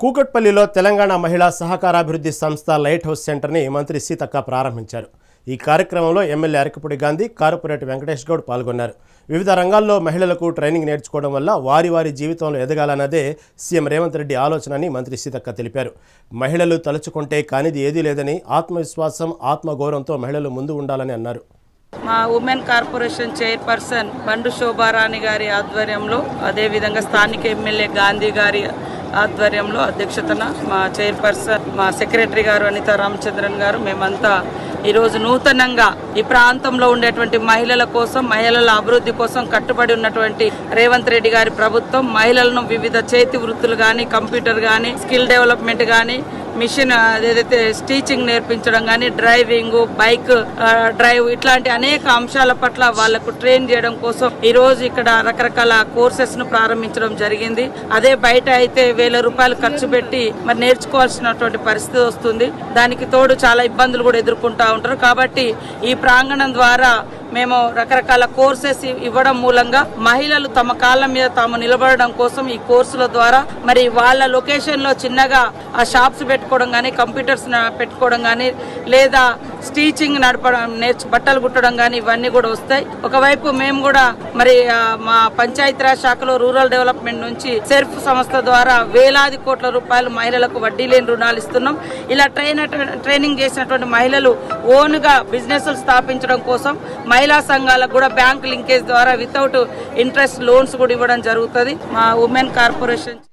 కూకట్పల్లిలో తెలంగాణ మహిళా సహకారాభివృద్ధి సంస్థ లైట్ హౌస్ సెంటర్ని మంత్రి సీతక్క ప్రారంభించారు. ఈ కార్యక్రమంలో ఎమ్మెల్యే అరకపూడి గాంధీ కార్పొరేట్ వెంకటేష్ గౌడ్ పాల్గొన్నారు. వివిధ రంగాల్లో మహిళలకు ట్రైనింగ్ నేర్చుకోవడం వల్ల వారి వారి జీవితంలో ఎదగాలన్నదే సీఎం రేవంత్ రెడ్డి ఆలోచనని మంత్రి సీతక్క తెలిపారు. మహిళలు తలుచుకుంటే కానిది ఏదీ లేదని ఆత్మవిశ్వాసం ఆత్మగౌరవంతో మహిళలు ముందు ఉండాలని అన్నారు. మా women corporation chairperson Bandu Shobharani గారి ఆధ్వర్యంలో అదేవిధంగా స్థానిక ఎమ్మెల్యే గాంధీ గారి ఆధ్వర్యంలో అధ్యక్షతన మా చైర్పర్సన్ మా సెక్రటరీ గారు అనిత రామచంద్రన్ గారు మేమంతా ఈరోజు నూతనంగా ఈ ప్రాంతంలో ఉండేటువంటి మహిళల కోసం మహిళల అభివృద్ధి కోసం కట్టుబడి ఉన్నటువంటి రేవంత్ రెడ్డి గారి ప్రభుత్వం మహిళలను వివిధ చేతి వృత్తులు కానీ కంప్యూటర్ కానీ స్కిల్ డెవలప్మెంట్ కానీ మిషన్ ఏదైతే స్టీచింగ్ నేర్పించడం కానీ డ్రైవింగ్ బైక్ డ్రైవ్ ఇట్లాంటి అనేక అంశాల పట్ల వాళ్ళకు ట్రైన్ చేయడం కోసం ఈ రోజు ఇక్కడ రకరకాల కోర్సెస్ను ప్రారంభించడం జరిగింది. అదే బయట అయితే వేల రూపాయలు ఖర్చు పెట్టి మరి నేర్చుకోవాల్సినటువంటి పరిస్థితి వస్తుంది. దానికి తోడు చాలా ఇబ్బందులు కూడా ఎదుర్కొంటా ఉంటారు. కాబట్టి ఈ ప్రాంగణం ద్వారా మేము రకరకాల కోర్సెస్ ఇవ్వడం మూలంగా మహిళలు తమ కాళ్ళ మీద తాము నిలబడడం కోసం ఈ కోర్సుల ద్వారా మరి వాళ్ళ లొకేషన్లో చిన్నగా ఆ షాప్స్ పెట్టుకోవడం కానీ కంప్యూటర్స్ పెట్టుకోవడం కానీ లేదా స్టీచింగ్ నడపడం నేర్చు బట్టలు కుట్టడం కానీ ఇవన్నీ కూడా వస్తాయి. ఒకవైపు మేము కూడా మరి మా పంచాయతీరాజ్ శాఖలో రూరల్ డెవలప్మెంట్ నుంచి సెర్ఫ్ సంస్థ ద్వారా వేలాది కోట్ల రూపాయలు మహిళలకు వడ్డీ లేని రుణాలు ఇస్తున్నాం. ఇలా ట్రైన్ ట్రైనింగ్ చేసినటువంటి మహిళలు ఓన్గా బిజినెస్లు స్థాపించడం కోసం మహిళా సంఘాలకు కూడా బ్యాంక్ లింకేజ్ ద్వారా వితౌట్ ఇంట్రెస్ట్ లోన్స్ కూడా ఇవ్వడం జరుగుతుంది. మా ఉమెన్ కార్పొరేషన్